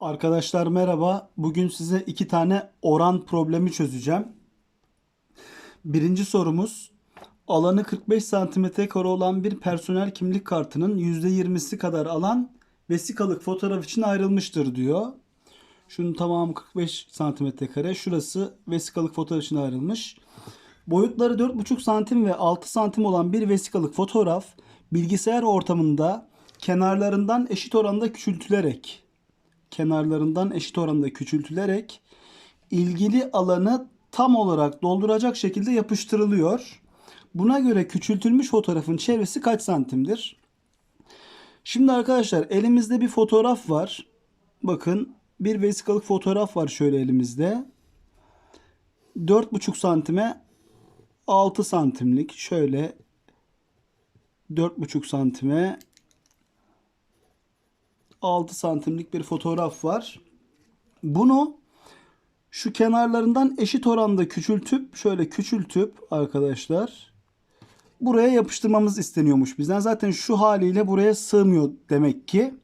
Arkadaşlar merhaba. Bugün size iki tane oran problemi çözeceğim. Birinci sorumuz alanı 45 santimetre kare olan bir personel kimlik kartının %20'si kadar alan vesikalık fotoğraf için ayrılmıştır diyor. Şunun tamamı 45 santimetre kare. Şurası vesikalık fotoğraf için ayrılmış. Boyutları 4,5 santim ve 6 santim olan bir vesikalık fotoğraf bilgisayar ortamında kenarlarından eşit oranda küçültülerek kenarlarından eşit oranda küçültülerek ilgili alanı tam olarak dolduracak şekilde yapıştırılıyor. Buna göre küçültülmüş fotoğrafın çevresi kaç santimdir? Şimdi arkadaşlar elimizde bir fotoğraf var. Bakın bir vesikalık fotoğraf var şöyle elimizde. 4,5 santime 6 santimlik şöyle 4,5 santime 6 santimlik bir fotoğraf var. Bunu şu kenarlarından eşit oranda küçültüp şöyle küçültüp arkadaşlar buraya yapıştırmamız isteniyormuş bizden. Zaten şu haliyle buraya sığmıyor demek ki.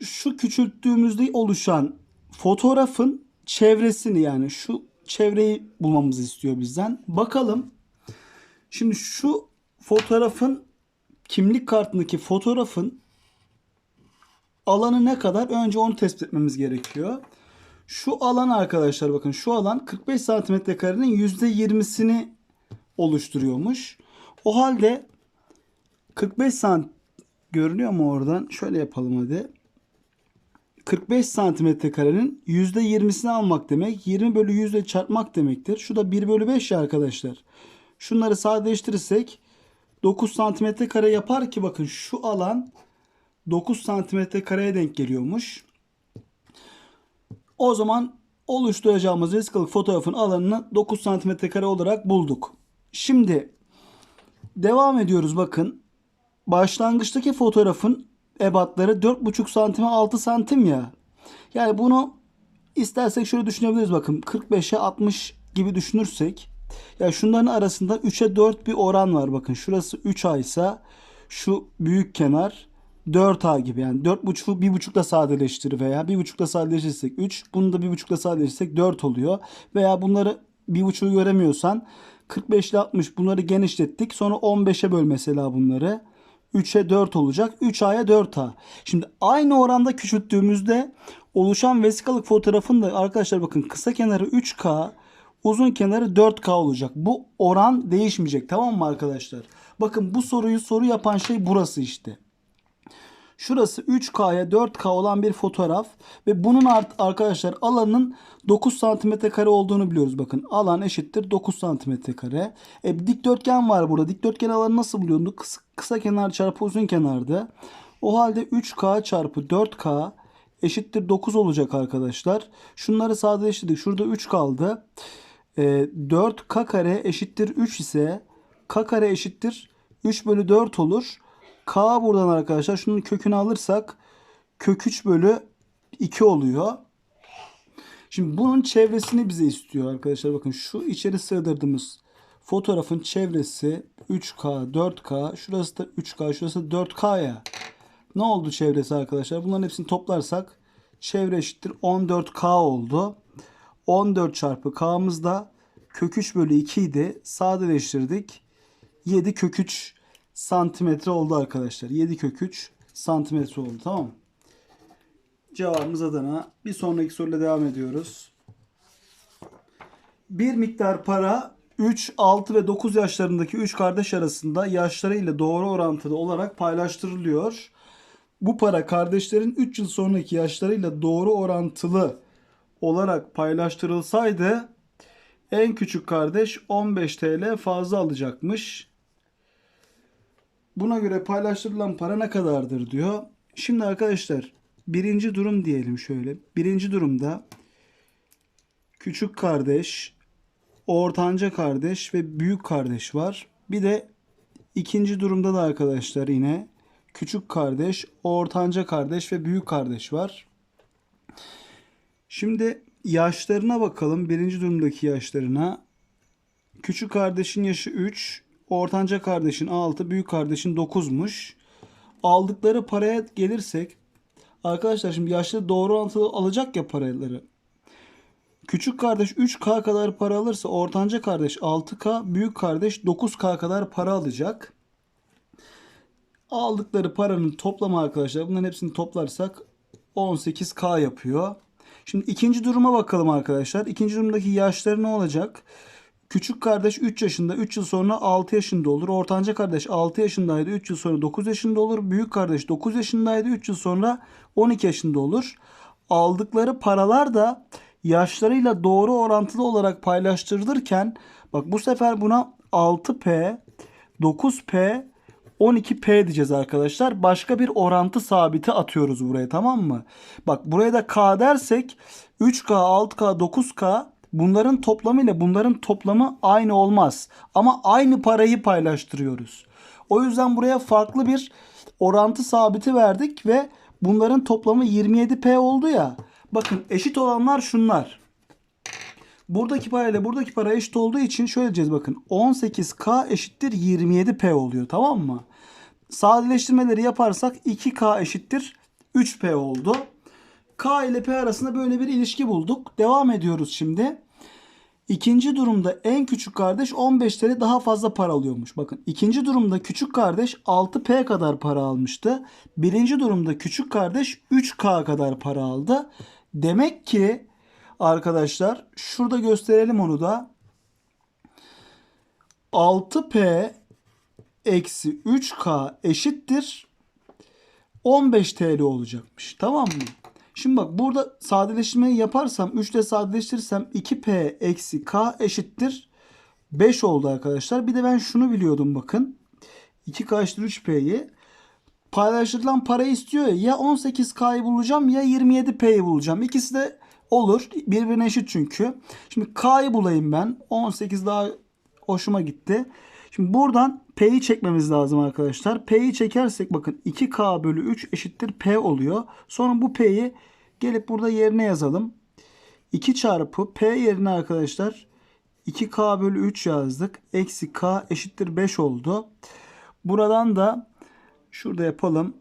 Şu küçülttüğümüzde oluşan fotoğrafın çevresini yani şu çevreyi bulmamızı istiyor bizden. Bakalım. Şimdi şu fotoğrafın kimlik kartındaki fotoğrafın alanı ne kadar? Önce onu tespit etmemiz gerekiyor. Şu alan arkadaşlar bakın şu alan 45 santimetre karenin %20'sini oluşturuyormuş. O halde 45 sant görünüyor mu oradan? Şöyle yapalım hadi. 45 santimetre karenin %20'sini almak demek. 20 bölü 100 ile çarpmak demektir. Şu da 1 bölü 5 ya arkadaşlar. Şunları sadeleştirirsek 9 santimetre kare yapar ki bakın şu alan 9 santimetre kareye denk geliyormuş. O zaman oluşturacağımız vesikalık fotoğrafın alanını 9 santimetre kare olarak bulduk. Şimdi devam ediyoruz bakın. Başlangıçtaki fotoğrafın ebatları 4,5 santime 6 santim ya. Yani bunu istersek şöyle düşünebiliriz bakın. 45'e 60 gibi düşünürsek. Ya şunların arasında 3'e 4 bir oran var bakın. Şurası 3 aysa şu büyük kenar 4A gibi yani 4.5'u 1.5'la sadeleştir veya 1.5'la sadeleştirirsek 3 bunu da 1.5'la sadeleştirirsek 4 oluyor. Veya bunları 1.5'u göremiyorsan 45 ile 60 bunları genişlettik. Sonra 15'e böl mesela bunları. 3'e 4 olacak. 3A'ya 4A. Şimdi aynı oranda küçülttüğümüzde oluşan vesikalık fotoğrafın da arkadaşlar bakın kısa kenarı 3K uzun kenarı 4K olacak. Bu oran değişmeyecek tamam mı arkadaşlar? Bakın bu soruyu soru yapan şey burası işte. Şurası 3K'ya 4K olan bir fotoğraf ve bunun art arkadaşlar alanın 9 santimetre kare olduğunu biliyoruz. Bakın alan eşittir 9 santimetre kare. E, dikdörtgen var burada. Dikdörtgen alanı nasıl buluyorduk? Kısa, kısa kenar çarpı uzun kenardı. O halde 3K çarpı 4K eşittir 9 olacak arkadaşlar. Şunları sadeleştirdik. Şurada 3 kaldı. E, 4K kare eşittir 3 ise K kare eşittir 3 bölü 4 olur. K buradan arkadaşlar şunun kökünü alırsak kök 3 bölü 2 oluyor. Şimdi bunun çevresini bize istiyor arkadaşlar. Bakın şu içeri sığdırdığımız fotoğrafın çevresi 3K, 4K. Şurası da 3K, şurası 4K ya. Ne oldu çevresi arkadaşlar? Bunların hepsini toplarsak çevre eşittir 14K oldu. 14 çarpı K'mız da kök 3 bölü 2 idi. Sadeleştirdik. 7 kök 3 santimetre oldu arkadaşlar. 7 kök 3 santimetre oldu. Tamam mı? Cevabımız Adana. Bir sonraki soruyla devam ediyoruz. Bir miktar para 3, 6 ve 9 yaşlarındaki 3 kardeş arasında yaşlarıyla doğru orantılı olarak paylaştırılıyor. Bu para kardeşlerin 3 yıl sonraki yaşlarıyla doğru orantılı olarak paylaştırılsaydı en küçük kardeş 15 TL fazla alacakmış. Buna göre paylaştırılan para ne kadardır diyor. Şimdi arkadaşlar birinci durum diyelim şöyle. Birinci durumda küçük kardeş, ortanca kardeş ve büyük kardeş var. Bir de ikinci durumda da arkadaşlar yine küçük kardeş, ortanca kardeş ve büyük kardeş var. Şimdi yaşlarına bakalım. Birinci durumdaki yaşlarına. Küçük kardeşin yaşı 3, ortanca kardeşin 6, büyük kardeşin 9'muş. Aldıkları paraya gelirsek Arkadaşlar şimdi yaşlı doğru orantılı alacak ya paraları. Küçük kardeş 3K kadar para alırsa ortanca kardeş 6K, büyük kardeş 9K kadar para alacak. Aldıkları paranın toplamı arkadaşlar bunların hepsini toplarsak 18K yapıyor. Şimdi ikinci duruma bakalım arkadaşlar. İkinci durumdaki yaşları ne olacak? Küçük kardeş 3 yaşında 3 yıl sonra 6 yaşında olur. Ortanca kardeş 6 yaşındaydı 3 yıl sonra 9 yaşında olur. Büyük kardeş 9 yaşındaydı 3 yıl sonra 12 yaşında olur. Aldıkları paralar da yaşlarıyla doğru orantılı olarak paylaştırılırken bak bu sefer buna 6P, 9P, 12P diyeceğiz arkadaşlar. Başka bir orantı sabiti atıyoruz buraya tamam mı? Bak buraya da K dersek 3K, 6K, 9K bunların toplamı ile bunların toplamı aynı olmaz. Ama aynı parayı paylaştırıyoruz. O yüzden buraya farklı bir orantı sabiti verdik ve bunların toplamı 27P oldu ya. Bakın eşit olanlar şunlar. Buradaki parayla buradaki para eşit olduğu için şöyle diyeceğiz bakın. 18K eşittir 27P oluyor tamam mı? Sadeleştirmeleri yaparsak 2K eşittir 3P oldu. K ile P arasında böyle bir ilişki bulduk. Devam ediyoruz şimdi. İkinci durumda en küçük kardeş 15 TL daha fazla para alıyormuş. Bakın ikinci durumda küçük kardeş 6P kadar para almıştı. Birinci durumda küçük kardeş 3K kadar para aldı. Demek ki arkadaşlar şurada gösterelim onu da. 6P eksi 3K eşittir 15 TL olacakmış. Tamam mı? Şimdi bak burada sadeleştirmeyi yaparsam 3 ile sadeleştirirsem 2P eksi K eşittir 5 oldu arkadaşlar. Bir de ben şunu biliyordum bakın. 2K eşittir 3P'yi paylaştırılan parayı istiyor ya. Ya 18K'yı bulacağım ya 27P'yi bulacağım. İkisi de olur. Birbirine eşit çünkü. Şimdi K'yı bulayım ben. 18 daha hoşuma gitti. Şimdi buradan P'yi çekmemiz lazım arkadaşlar. P'yi çekersek bakın 2K bölü 3 eşittir P oluyor. Sonra bu P'yi gelip burada yerine yazalım. 2 çarpı P yerine arkadaşlar 2K bölü 3 yazdık. Eksi K eşittir 5 oldu. Buradan da şurada yapalım.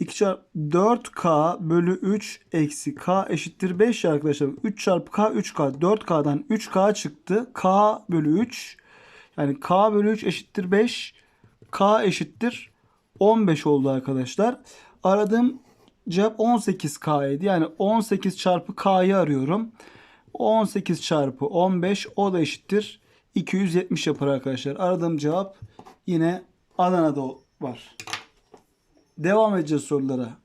2 çarpı 4K bölü 3 eksi K eşittir 5 ya arkadaşlar. 3 çarpı K 3K. 4K'dan 3K çıktı. K bölü 3 yani K bölü 3 eşittir 5. K eşittir 15 oldu arkadaşlar. Aradığım cevap 18K'ydı. Yani 18 çarpı K'yı arıyorum. 18 çarpı 15 o da eşittir 270 yapar arkadaşlar. Aradığım cevap yine Adana'da var. Devam edeceğiz sorulara.